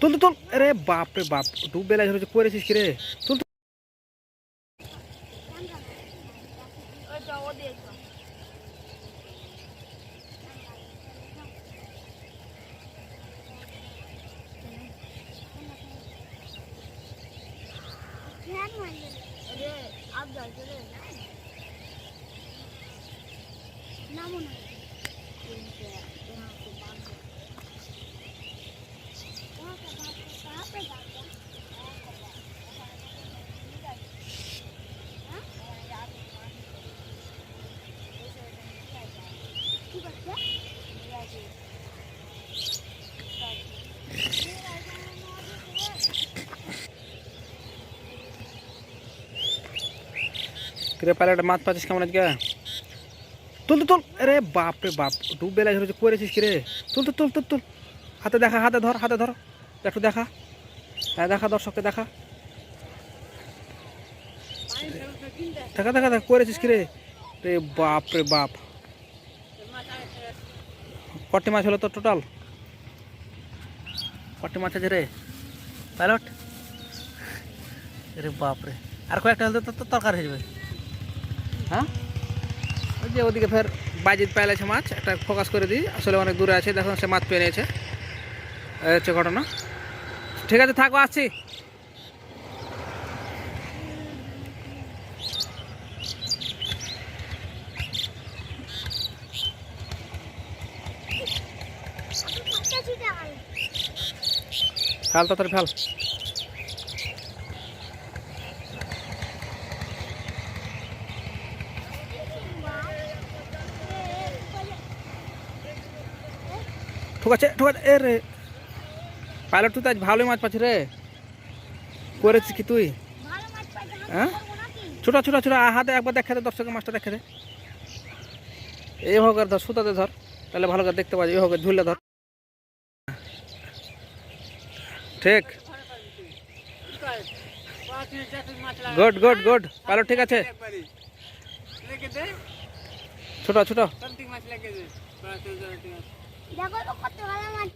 তুল তো তুল আরে বাপ রে বাপ দু বেলা ধরে করেছিস কি রে তুল তো। কিরে পাইলট মাছ পাচ্ছিস কেমন আজকে? তুল তুল আরে বাপ রে বাপ দু বেলা ধরে করেছিস কি রে তুল তো তুল তুল তুল। হাতে দেখা, হাতে ধর হাতে ধর। একটু দেখা। হ্যাঁ দেখা, দর্শককে দেখা। দেখা দেখা দেখা, করেছিস কি রে রে বাপ। রে বাপ কটি মাছ হলো তোর টোটাল কটি মাছ আছে রে? পাইলট? রে বাপ রে আর কয়েকটা হলে তো তরকারি হয়ে যাবে। হ্যাঁ? ওই যে ওদিকে ফের বাজিত পাইলেছে মাছ একটা ফোকাস করে দিই। আসলে অনেক দূরে আছে দেখুন সে মাছ পেয়ে নিয়েছে। এই হচ্ছে ঘটনা। ঠিক আছে থাকো আসছি। ফেল তাড়াতাড়ি ফেল। ঠিক আছে ঠিক আছে এ রে। পাইলট, তুই তো আজ ভালোই মাছ পাচ্ছি রে। করেছিস কি তুই? হ্যাঁ? ছোট ছোট ছোট হাতে একবার দেখে দে দর্শকের মাছটা দেখে দে এই হোক আর ধর, সুতাতে ধর, তাহলে ভালো করে দেখতে পাবি এই হোক ঝুললে ধর। ঠিক। Good good good. পাইলট, ঠিক আছে। ছোট ছোট। দেখো তো কত ভালো মাছ